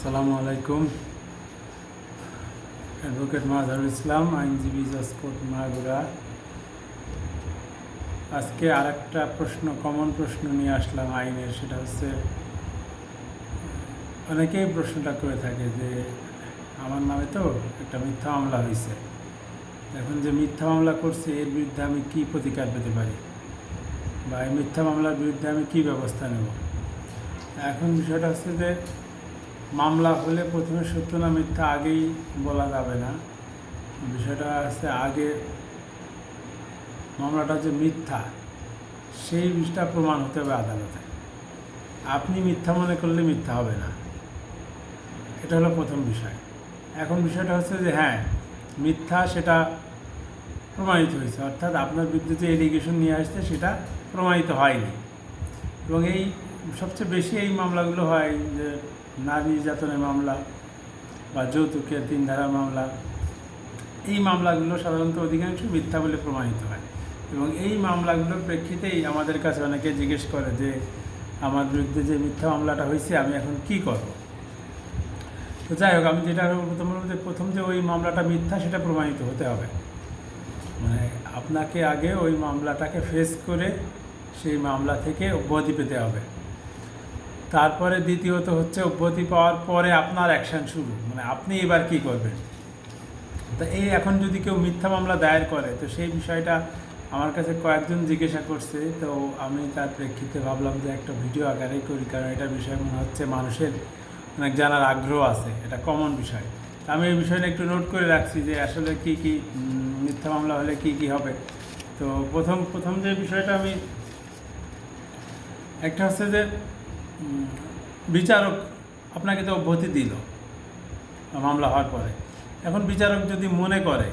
আসসালামু আলাইকুম। অ্যাডভোকেট মাহাদুল ইসলাম আইনজীবী জসকোট মাগুরা। আজকে আরেকটা প্রশ্ন কমন প্রশ্ন নিয়ে আসলাম আইনের, সেটা হচ্ছে, অনেকেই প্রশ্নটা করে থাকে যে, আমার নামে তো একটা মিথ্যা মামলা হয়েছে এখন যে মিথ্যা মামলা করছে, এর বিরুদ্ধে আমি কী প্রতিকার পেতে পারি? বা এই মিথ্যা মামলার বিরুদ্ধে আমি কী ব্যবস্থা নেব? এখন বিষয়টা হচ্ছে যে মামলা হলে প্রথমে সত্য না মিথ্যা আগেই বলা যাবে না। বিষয়টা হচ্ছে আগে মামলাটা যে মিথ্যা, সেই বিষয়টা প্রমাণ হতে হবে আদালতে। আপনি মিথ্যা মনে করলে মিথ্যা হবে না। এটা হলো প্রথম বিষয়। এখন বিষয়টা হচ্ছে যে হ্যাঁ মিথ্যা সেটা প্রমাণিত হয়েছে। অর্থাৎ আপনার বিরুদ্ধে যে এলিগেশন নিয়ে আসছে সেটা প্রমাণিত হয়নি। এবং এই সবচেয়ে বেশি এই মামলাগুলো হয় যে নারী নির্যাতনের মামলা বা যৌতুকের তিন ধারা মামলা, এই মামলাগুলো সাধারণত অধিকাংশ মিথ্যা বলে প্রমাণিত হয়। এবং এই মামলাগুলোর প্রেক্ষিতেই আমাদের কাছে অনেকে জিজ্ঞেস করে যে, আমার বিরুদ্ধে যে মিথ্যা মামলাটা হয়েছে, আমি এখন কি করব? তো যাই হোক, আমি যেটা প্রথম বলব প্রথম যে ওই মামলাটা মিথ্যা, সেটা প্রমাণিত হতে হবে। মানে আপনাকে আগে ওই মামলাটাকে ফেস করে সেই মামলা থেকে অব্যাহতি পেতে হবে। তারপরে দ্বিতীয়ত হচ্ছে অব্যাহতি পাওয়ার পরে আপনার অ্যাকশান শুরু। মানে আপনি এবার কি করবেন? তো এই এখন যদি কেউ মিথ্যা মামলা দায়ের করে, তো সেই বিষয়টা আমার কাছে কয়েকজন জিজ্ঞাসা করছে। তো আমি তার প্রেক্ষিতে ভাবলাম যে একটা ভিডিও আকারেই করি, কারণ এটা বিষয় মনে হচ্ছে মানুষের অনেক জানার আগ্রহ আছে। এটা কমন বিষয়। তা আমি এই বিষয়টা একটু নোট করে রাখছি যে আসলে কি কি মিথ্যা মামলা হলে কি কি হবে। তো প্রথম প্রথম যে বিষয়টা আমি, একটা হচ্ছে যে বিচারক আপনাকে তো অব্যাহতি দিল, মামলা হওয়ার পরে। এখন বিচারক যদি মনে করে,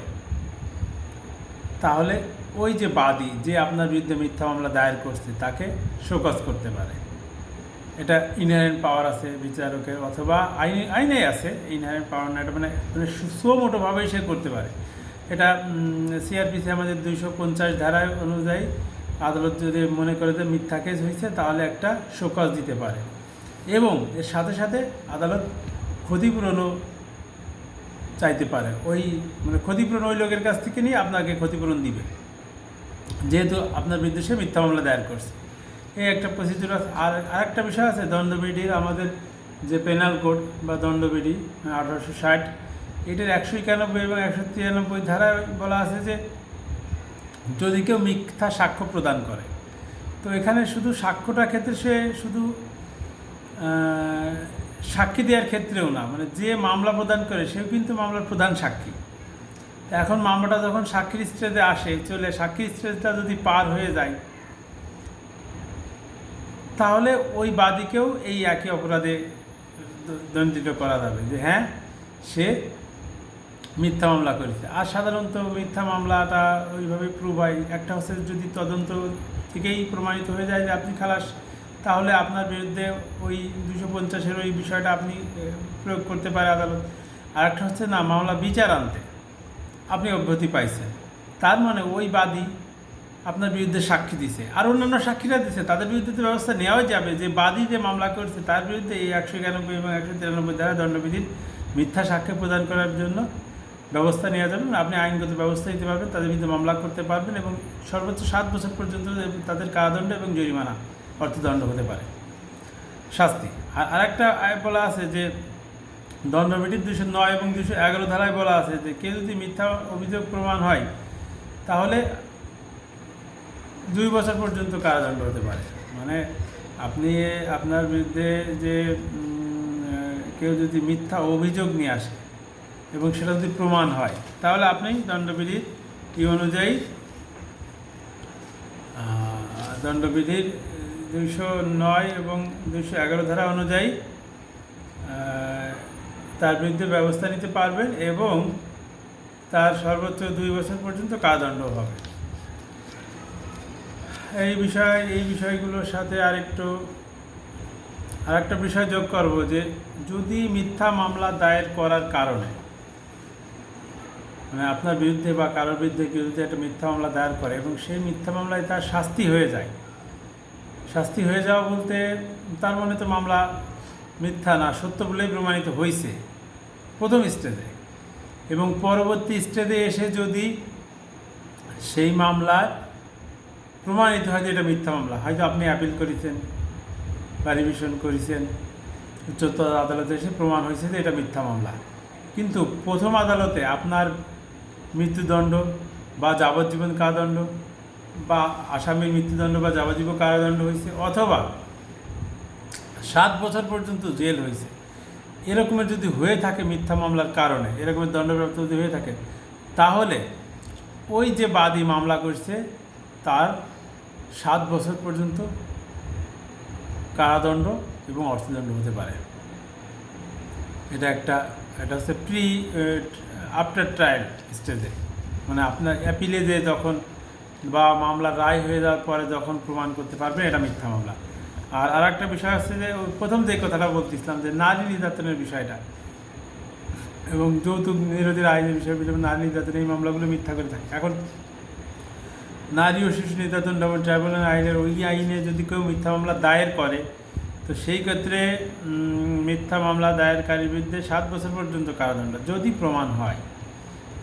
তাহলে ওই যে বাদী যে আপনার বিরুদ্ধে মিথ্যা মামলা দায়ের করছে, তাকে শোকজ করতে পারে। এটা ইনহারেন্ট পাওয়ার আছে বিচারকের, অথবা আইনে, আইনেই আছে ইনহারেন্ট পাওয়ার না, এটা মানে মানে সুমোটোভাবেই সে করতে পারে। এটা সিআরপিসি আমাদের দুইশো পঞ্চাশ ধারায় অনুযায়ী আদালত যদি মনে করে যে মিথ্যা কেস হয়েছে, তাহলে একটা শোকজ দিতে পারে। এবং এর সাথে সাথে আদালত ক্ষতিপূরণও চাইতে পারে। ওই মানে ক্ষতিপূরণ ওই লোকের কাছ থেকে নিয়ে আপনাকে ক্ষতিপূরণ দিবে। যেহেতু আপনার বিরুদ্ধে সে মিথ্যা মামলা দায়ের করছে। এই একটা প্রসিডিউর আছে। আর আরেকটা বিষয় আছে, দণ্ডবিধির আমাদের যে পেনাল কোড বা দণ্ডবিধি, আঠারোশো ষাট, এটার একশো একানব্বই এবং একশো তিরানব্বই ধারায় বলা আছে যে যদি কেউ মিথ্যা সাক্ষ্য প্রদান করে। তো এখানে শুধু সাক্ষ্যটার ক্ষেত্রে সে শুধু সাক্ষী দেওয়ার ক্ষেত্রেও না মানে যে মামলা প্রদান করে সেও কিন্তু মামলার প্রধান সাক্ষী। এখন মামলাটা যখন সাক্ষীর স্টেজে আসে, চলে সাক্ষীর স্টেজটা যদি পার হয়ে যায়, তাহলে ওই বাদীকেও এই একই অপরাধে দণ্ডিত করা যাবে যে হ্যাঁ সে মিথ্যা মামলা করেছে। আর সাধারণত মিথ্যা মামলাটা ওইভাবে প্রুভ হয়। একটা হচ্ছে যদি তদন্ত থেকেই প্রমাণিত হয়ে যায় যে আপনি খালাস, তাহলে আপনার বিরুদ্ধে ওই দুশো পঞ্চাশের ওই বিষয়টা আপনি প্রয়োগ করতে পারে আদালত। আর একটা হচ্ছে না, মামলা বিচার আনতে। আপনি অব্যাহতি পাইছেন। তার মানে ওই বাদী আপনার বিরুদ্ধে সাক্ষী দিছে। আর অন্যান্য সাক্ষীরা দিছে। তাদের বিরুদ্ধে তো ব্যবস্থা নেওয়াই যাবে। যে বাদী যে মামলা করছে, তার বিরুদ্ধে এই একশো একানব্বই এবং একশো তিরানব্বই দ্বারা দণ্ডবিধির মিথ্যা সাক্ষ্য প্রদান করার জন্য ব্যবস্থা নেওয়া যাবে আপনি আইনগত ব্যবস্থা নিতে পারবেন, তাদের বিরুদ্ধে মামলা করতে পারবেন এবং সর্বোচ্চ সাত বছর পর্যন্ত তাদের কারাদণ্ড এবং জরিমানা অর্থদণ্ড হতে পারে। শাস্তি। আর আরেকটা আয় বলা আছে যে, দণ্ডবিধির দুশো নয় এবং দুশো এগারো ধারায় বলা আছে যে, কেউ যদি মিথ্যা অভিযোগ প্রমাণ হয়, তাহলে দুই বছর পর্যন্ত কারাদণ্ড হতে পারে। মানে আপনি আপনার বিরুদ্ধে যে কেউ যদি মিথ্যা অভিযোগ নিয়ে আসে এবং সেটা যদি প্রমাণ হয়, তাহলে আপনি দণ্ডবিধির ই অনুযায়ী দণ্ডবিধির দুইশো নয় এবং দুইশো এগারো ধারা অনুযায়ী তার বিরুদ্ধে ব্যবস্থা নিতে পারবেন এবং তার সর্বোচ্চ দুই বছর পর্যন্ত কারাদণ্ড হবে। এই বিষয়, এই বিষয়গুলোর সাথে আরেকটু, আরেকটা বিষয় যোগ করব যে, যদি মিথ্যা মামলা দায়ের করার কারণে মানে আপনার বিরুদ্ধে বা কারোর বিরুদ্ধে কেউ যদি একটা মিথ্যা মামলা দায়ের করে এবং সেই মিথ্যা মামলায় তার শাস্তি হয়ে যায়। শাস্তি হয়ে যাওয়া বলতে তার মনে তো মামলা মিথ্যা না, সত্য বলেই প্রমাণিত হয়েছে প্রথম স্টেজে। এবং পরবর্তী স্টেজে এসে যদি সেই মামলার প্রমাণিত হয় যে এটা মিথ্যা মামলা, হয়তো আপনি অ্যাপিল করেছেন বা রিভিশন করেছেন, উচ্চতর আদালতে এসে প্রমাণ হয়েছে যে এটা মিথ্যা মামলা। কিন্তু প্রথম আদালতে আপনার মৃত্যুদণ্ড বা যাবজ্জীবন কারাদণ্ড বা আসামির মৃত্যুদণ্ড বা যাবজ্জীবন কারাদণ্ড হয়েছে অথবা সাত বছর পর্যন্ত জেল হয়েছে। এরকমের যদি হয়ে থাকে মিথ্যা মামলার কারণে, এরকমের দণ্ডপ্রাপ্ত যদি হয়ে থাকে, তাহলে ওই যে বাদী মামলা করছে, তার সাত বছর পর্যন্ত কারাদণ্ড এবং অর্থদণ্ড হতে পারে। এটা একটা, এটা হচ্ছে প্রি আফটার ট্রায়াল স্টেজে মানে আপনার অ্যাপিলে যে যখন বা মামলার রায় হয়ে যাওয়ার পরে যখন প্রমাণ করতে পারবে, এটা মিথ্যা মামলা। আর আর একটা বিষয় হচ্ছে যে প্রথম যে কথাটা বলতেছিলাম যে, নারী নির্যাতনের বিষয়টা। এবং যৌতুক নিরোধীর আইনের বিষয় যেমন নারী নির্যাতন এই মামলাগুলো মিথ্যা করে থাকে। এখন নারী ও শিশু নির্যাতন যেমন ট্রাইব্যুনাল আইনের ওই আইনে যদি কেউ মিথ্যা মামলা দায়ের করে তো সেই ক্ষেত্রে মিথ্যা মামলা দায়েরকারীর বিরুদ্ধে সাত বছর পর্যন্ত কারাদণ্ড। যদি প্রমাণ হয়,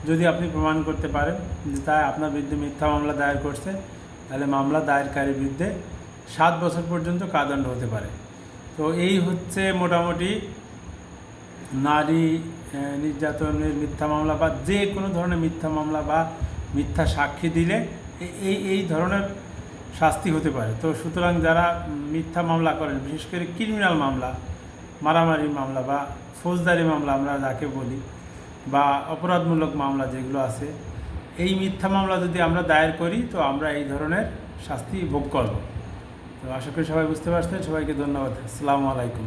যদি আপনি প্রমাণ করতে পারেন যে তাই আপনার বিরুদ্ধে মিথ্যা মামলা দায়ের করছে, তাহলে মামলা দায়েরকারীর বিরুদ্ধে সাত বছর পর্যন্ত কারাদণ্ড হতে পারে। তো এই হচ্ছে মোটামুটি নারী নির্যাতনের মিথ্যা মামলা বা যে কোনো ধরনের মিথ্যা মামলা বা মিথ্যা সাক্ষী দিলে এই এই ধরনের শাস্তি হতে পারে। তো সুতরাং যারা মিথ্যা মামলা করেন, বিশেষ করে ক্রিমিনাল মামলা, মারামারি মামলা বা ফৌজদারি মামলা আমরা যাকে বলি, বা অপরাধমূলক মামলা যেগুলো আছে, এই মিথ্যা মামলা যদি আমরা দায়ের করি, তো আমরা এই ধরনের শাস্তি ভোগ করব। তো আশা করি সবাই বুঝতে পারছেন। সবাইকে ধন্যবাদ। আসসালামু আলাইকুম।